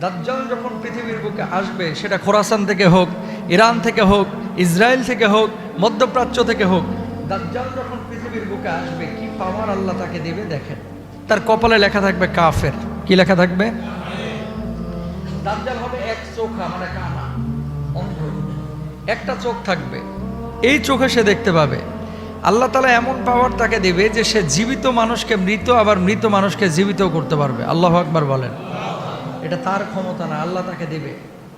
দাজ্জাল যখন পৃথিবীর বুকে আসবে, সেটা খোরাসান থেকে হোক, ইরান থেকে হোক, ইসরায়েল থেকে হোক, মধ্যপ্রাচ্য থেকে হোক, দাজ্জাল যখন পৃথিবীর বুকে আসবে, কি পাওয়ার আল্লাহ তাকে দেবে দেখেন। তার কপালে লেখা থাকবে কাফের। কি লেখা থাকবে? দাজ্জাল হবে এক চোখা মানে কানা, অন্ধ। একটা চোখ থাকবে। এই চোখে সে দেখতে পাবে। আল্লাহ তালা এমন পাওয়ার তাকে দেবে যে সে জীবিত মানুষকে মৃত, আবার মৃত মানুষকে জীবিত করতে পারবে। আল্লাহ আকবার বলেন। এটা তার ক্ষমতা না, আল্লাহ তাকে দেবে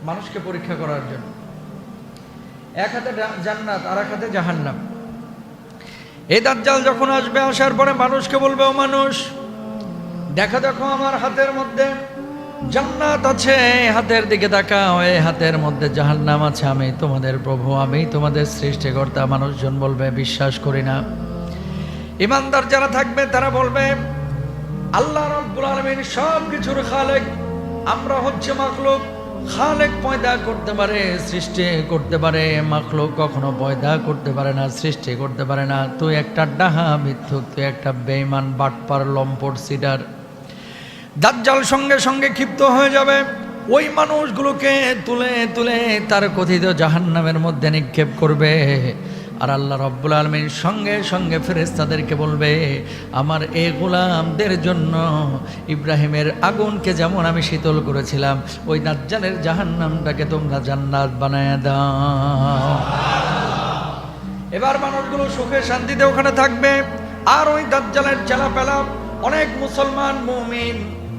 মানুষকে পরীক্ষা করার জন্য। এক হাতে জান্নাত, আর এক হাতে জাহান্নাম। এই দাজ্জাল যখন আসবে, আসার পরে মানুষকে বলবে, ও মানুষ, দেখো দেখো আমার হাতের মধ্যে জান্নাত আছে, হাতের দিকে তাকাও এই হাতের মধ্যে জাহান্নাম আছে। আমি তোমাদের প্রভু, আমি তোমাদের সৃষ্টিকর্তা, মানুষজন বলবে, বিশ্বাস করি না। ইমানদার যারা থাকবে, তারা বলবে, আল্লাহ রব্বুল আলমিন সব কিছুর খালেক আমরা হচ্ছে মাখলুক। খালেক পয়দা করতে পারে, সৃষ্টি করতে পারে। মাখলুক কখনো পয়দা করতে পারে না, সৃষ্টি করতে পারে না। তুই একটা ডাহা মিথ্যুক, তুই একটা বেইমান বাটপার, লম্পট, সিডার। দাজ্জাল সঙ্গে সঙ্গে ক্ষিপ্ত হয়ে যাবে। ওই মানুষগুলোকে তুলে তুলে তার কথিত জাহান্নামের মধ্যে নিক্ষেপ করবে। আর আল্লাহ রব্বুল আলমীর সঙ্গে সঙ্গে ফেরেস্তাদেরকে বলবে, আমার এ গোলামদের জন্য ইব্রাহিমের আগুনকে যেমন আমি শীতল করেছিলাম, ওই দাজ্জালের জাহান্নামটাকে তোমরা জান্নাত বানায় দাও। এবার মানুষগুলো সুখে শান্তিতে ওখানে থাকবে, আর ওই দাজ্জালের চেলাপেলা অনেক মুসলমান মুমিন,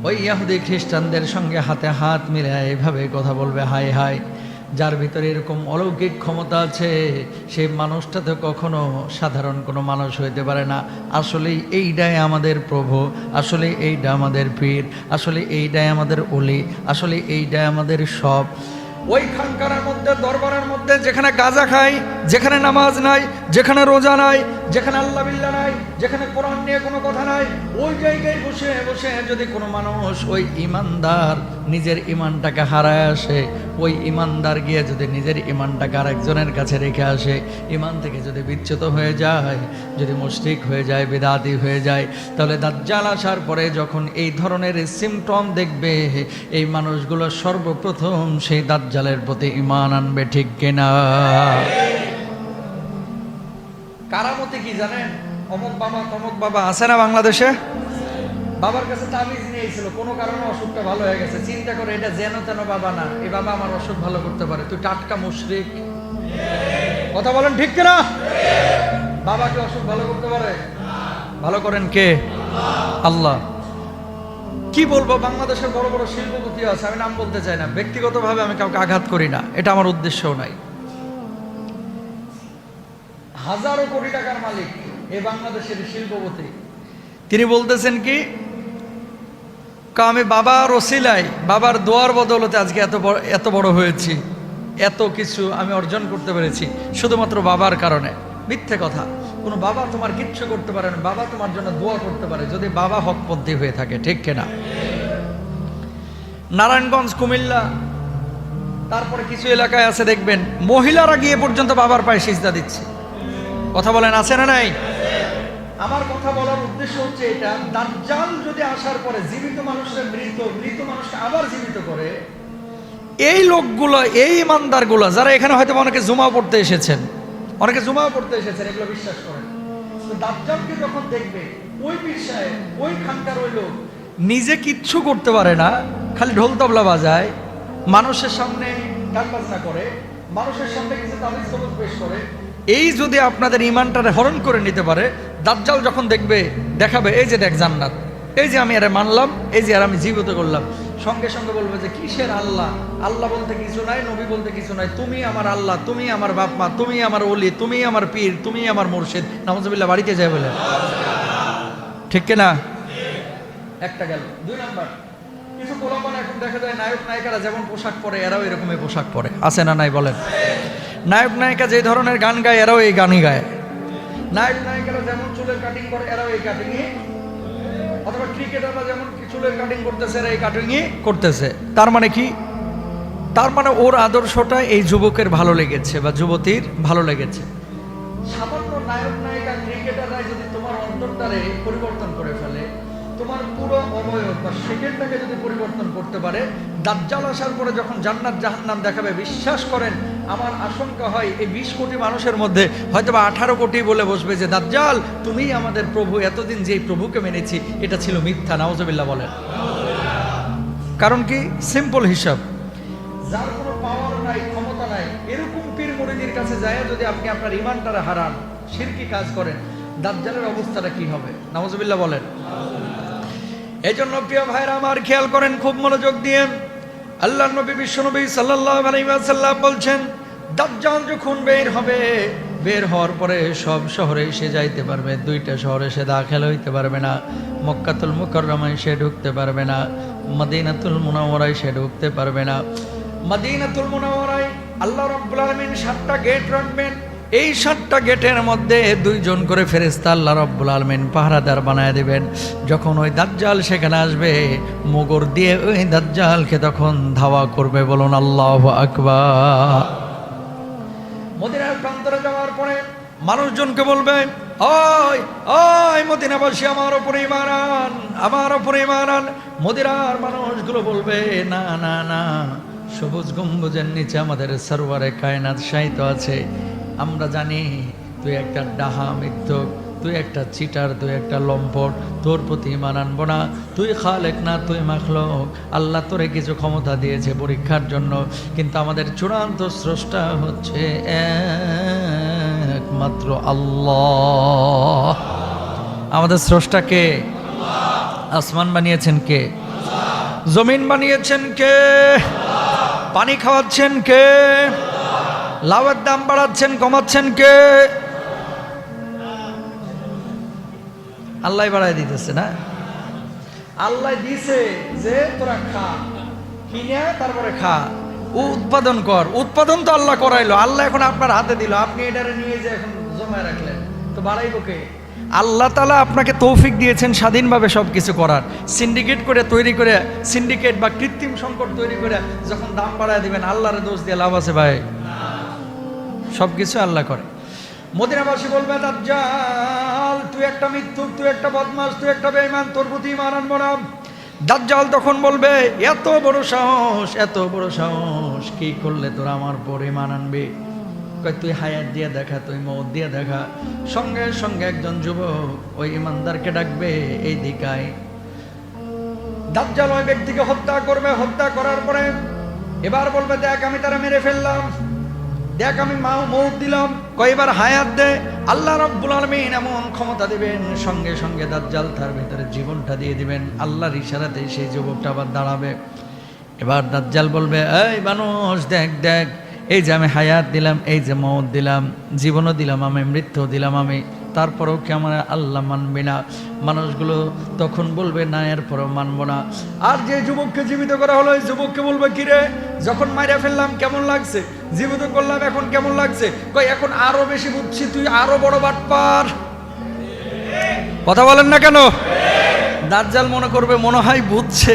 ওই ইয়াহুদি খ্রিস্টানদের সঙ্গে হাতে হাত মিলে এভাবে কথা বলবে হাই হাই যার ভিতরে এরকম অলৌকিক ক্ষমতা আছে সেই মানুষটা তো কখনো সাধারণ কোনো মানুষ হইতে পারে না। আসলে এইটাই আমাদের প্রভু, আসলে এইটা আমাদের পীর, আসলে এইটাই আমাদের অলি আসলে এইটাই আমাদের সব। ওই খানকারের মধ্যে, দরবারের মধ্যে যেখানে গাজা খায়, যেখানে নামাজ নাই, যেখানে রোজা নাই, যেখানে আল্লাহ বিল্লাহ নাই, যেখানে কোরআন নিয়ে কোনো কথা নাই, ওই জায়গায় বসে বসে যদি কোনো মানুষ ওই ইমানদার নিজের ইমানটাকে হারায় আসে। ওই ইমানদার গিয়ে যদি নিজের ইমানটাকে আরেকজনের কাছে রেখে আসে ইমান থেকে যদি বিচ্যুত হয়ে যায়, যদি মুশরিক হয়ে যায়, বেদাতি হয়ে যায়, তাহলে দাজ্জাল আসার পরে যখন এই ধরনের সিমটম দেখবে, এই মানুষগুলো সর্বপ্রথম সেই দাজ্জালের প্রতি ইমান আনবে, ঠিক কিনা? কারামতি কি জানেন? অমুক বাবা, তমুক বাবা আছে না বাংলাদেশে? বাবার কাছে তাবিজ নিয়েছিল, কোনো কারণে অসুখটা ভালো হয়ে গেছে। চিন্তা করে, এটা যেন তেন বাবা না, এই বাবা আমার অসুখ ভালো করতে পারে। তুই টাটকা মুশরিক। কথা বলেন ঠিক কিনা? বাবাকে অসুখ ভালো করতে পারে? ভালো করেন কে? আল্লাহ। কি বলব, বাংলাদেশের বড় বড় শিল্পপতি আছে, আমি নাম বলতে চাই না। ব্যক্তিগতভাবে আমি কাউকে আঘাত করি না, এটা আমার উদ্দেশ্যও নাই। হাজারো কোটি টাকার মালিক এই বাংলাদেশের শিল্পপতি। তিনি বলতেছেন কি কা আমি বাবার ওসিলাই বাবার দোয়ার বদলতে আজকে এত বড় এত বড় হয়েছি। এত কিছু আমি অর্জন করতে পেরেছি, শুধুমাত্র বাবার কারণে। মিথ্যে কথা, কোনো বাবা তোমার কিচ্ছু করতে পারে না, বাবা তোমার জন্য দোয়া করতে পারে, যদি বাবা হকপন্থী হয়ে থাকে, ঠিক কিনা? নারায়ণগঞ্জ, কুমিল্লা, তারপরে কিছু এলাকায় আছে, দেখবেন, মহিলারা গিয়ে পর্যন্ত বাবার পায়ে সিজদা দিচ্ছে। কথা বলেন, আছে না নাই? আমার কথা উদ্দেশ্য হচ্ছে এটা, দাজ্জাল যদি আসার পরে জীবিত মানুষের মৃত মৃত মানুষকে আবার জীবিত করে, এই লোকগুলো, এই ইমানদারগুলো, যারা এখানে হয়তো অনেকে জুমা পড়তে এসেছেন, অনেকে জুমাও পড়তে এসেছেন, এগুলো বিশ্বাস করেন। তো দাজ্জালকে যখন দেখবে, ওই বিষয়ে ওই খানকার ওই লোক নিজে কিচ্ছু করতে পারে না, খালি ঢোল তবলা বাজায়, মানুষের সামনে গান বাজনা করে, মানুষের সামনে কিছু তাবিজ সবুজ পেশ করে এই যদি আপনাদের ইমানটারে হরণ করে নিতে পারে, দাজ্জাল যখন দেখবে, দেখাবে, এই যে দেখ জান্নাত, এই যে আমি আরে মানলাম, এই যে আর আমি জীবিত করলাম, সঙ্গে সঙ্গে বলবে যে কিসের আল্লাহ? আল্লাহ বলতে কিছু নাই, নবী বলতে কিছু নাই, তুমি আমার আল্লাহ, তুমি আমার বাপ মা, তুমি আমার অলি তুমি আমার পীর, তুমি আমার মুর্শিদ নামজবিল্লা বাড়িতে যায় বলে। ঠিক কিনা? একটা গেল, দুই নাম্বার, কিছু পোলাপান এখন দেখা যায় নায়ক নায়িকারা যেমন পোশাক পরে, এরাও এরকমই পোশাক পরে, আছে না নাই বলেন? নায়ক নায়িকা যে ধরনের গান গায়, এরাও এই গানই গায়। নায়ক নায়িকারা যেমন চুলের কাটিং করে, এরাও এই কাটিংই অথবা ক্রিকেটাররা যেমন চুলের কাটিং করতেছে, এরা এই কাটিংই করতেছে। তার মানে কি? তার মানে ওর আদর্শটা এই যুবকের ভালো লেগেছে বা যুবতীর ভালো লেগেছে। সামান্য নায়ক নায়িকা ক্রিকেটাররা যদি তোমার অন্তরটারে পরিবর্তন তোমার পুরো অবয়ব বা সেকেন্ডটাকে যদি পরিবর্তন করতে পারে, দাজ্জাল আসার পরে যখন জান্নাত জাহান্নাম দেখাবে, বিশ্বাস করেন, আমার আশঙ্কা হয় এই বিশ কোটি মানুষের মধ্যে হয়তো বা আঠারো কোটি বলে বসবে যে, দাজ্জাল, তুমিই আমাদের প্রভু, এতদিন যেই প্রভুকে মেনেছি, এটা ছিল মিথ্যা। নাওজবিল্লা বলেন। কারণ কি? সিম্পল হিসাব। যার কোনো পাওয়ার নাই, ক্ষমতা নাই, এরকম পীর মুরিদির কাছে যায় যদি আপনি আপনার ইমানটারে হারান শিরকি কাজ করেন, দাজ্জালের অবস্থাটা কি হবে? নামাজবিল্লাহ বলেন। এই জন্য প্রিয় ভাইরা আমার খেয়াল করেন, খুব মনোযোগ দিয়ে। আল্লাহ নবী, বিশ্বনবী সাল্লাল্লাহু আলাইহি ওয়াসাল্লাম বলছেন, দাজ্জাল যখন বের হবে, বের হওয়ার পরে সব শহরে এসে যাইতে পারবে, দুইটা শহরে সে দাখিল হইতে পারবে না, মক্কাতুল মুকাররমায় সে ঢুকতে পারবে না, মদিনাতুল মুনাওয়ারায় সে ঢুকতে পারবে না। মদিনাতুল মুনাওয়ারায় আল্লাহ রাব্বুল আলামিন সাতটা গেট রাখবেন। এই সাতটা গেটের মধ্যে দুইজন করে ফেরেস্তা আল্লাহ রব্বুল আলমিন পাহারাদার বানায় দেবেন। যখন ওই দাজ্জাল সেখানে আসবে, মোগর দিয়ে ওই দাজ্জালকে তখন ধাওয়া করবে, বলুন আল্লাহ আকবা মদিনার প্রান্তরে যাওয়ার পরে মানুষজনকে বলবে মদিনাবাসী, আমার ওপরে ইমানান আমার ওপরে ইমানান মদিনার মানুষগুলো বলবে, না না না, সবুজ গম্বুজের নিচে আমাদের সরোয়ারে কায়নাত সাহিত্য আছে আমরা জানি তুই একটা ডাহা মিথ্যক, তুই একটা চিটার, তুই একটা লম্পট, তোর প্রতি ইমান আনব না, তুই খালেক না, তুই মাখলক। আল্লাহ তোরে কিছু ক্ষমতা দিয়েছে পরীক্ষার জন্য, কিন্তু আমাদের চূড়ান্ত স্রষ্টা হচ্ছে একমাত্র আল্লাহ। আমাদের স্রষ্টাকে আসমান বানিয়েছেন কে? জমিন বানিয়েছেন কে? পানি খাওয়াচ্ছেন কে? লাউয়ের দাম বাড়াচ্ছেন, কমাচ্ছেন কে? আল্লাহ বাড়াই দিতেছে না? আল্লাহ দিছে যে তোরা খা, কিনে তারপরে খা। উৎপাদন কর, উৎপাদন তো আল্লাহ করাইলো, আল্লাহ এখন আপনার হাতে দিল, আপনি এটারে নিয়ে যে এখন জমায় রাখলেন, তো বাড়াইবো কে? আল্লাহ তালা আপনাকে তৌফিক দিয়েছেন স্বাধীনভাবে সব কিছু করার। সিন্ডিকেট করে তৈরি করে সিন্ডিকেট বা কৃত্রিম সংকট তৈরি করে যখন দাম বাড়ায় দিবেন, আল্লাহর দোষ দিয়ে লাভ আছে ভাই। সব কিছু আল্লাহ করে। মদিনাবাসী বলবে, দাজ্জাল, তুই একটা মৃত্যু তুই একটা বদমাস, তুই একটা বেঈমান, তোর প্রতি ইমান আনব না। দাজ্জাল তখন বলবে, এত বড় সাহস, এত বড় সাহস, কি করলে তোর আমার পরে ইমান আনবে? তুই হায়াত দিয়ে দেখা, তুই মত দিয়ে দেখা। সঙ্গে সঙ্গে একজন যুবক ওই ইমানদারকে ডাকবে, এই দিকায়। দাজ্জাল ওই ব্যক্তিকে হত্যা করবে, হত্যা করার পরে এবার বলবে, দেখ, আমি তারা মেরে ফেললাম। দেখ আমি মাও মৌত দিলাম, কয়বার হায়াত দে। আল্লাহ রব্বুল আলমিন এমন ক্ষমতা দিবেন, সঙ্গে সঙ্গে দাজ্জাল তার ভিতরে জীবনটা দিয়ে দিবেন। আল্লাহর ইশারাতে সেই যুবকটা আবার দাঁড়াবে। এবার দাজ্জাল বলবে, এই মানুষ, দেখ দেখ, এই যে আমি হায়াত দিলাম, এই যে মদ দিলাম, জীবনও দিলাম আমি মৃত্যু দিলাম আমি। তারপরেও কি আমার আল্লাহ মানবে না? মানুষগুলো তখন বলবে, না, এরপরেও মানবো না। আর যে যুবককে জীবিত করা হলো ওই যুবককে বলবে কিরে যখন মাইরা ফেললাম, কেমন লাগছে? জীবিত করলাম, এখন কেমন লাগছে? কই এখন আরও বেশি বুঝছি, তুই আরও বড় বাটপার। কথা বলেন না কেন? দাজ্জাল মনে করবে, মনে হয় বুঝছে।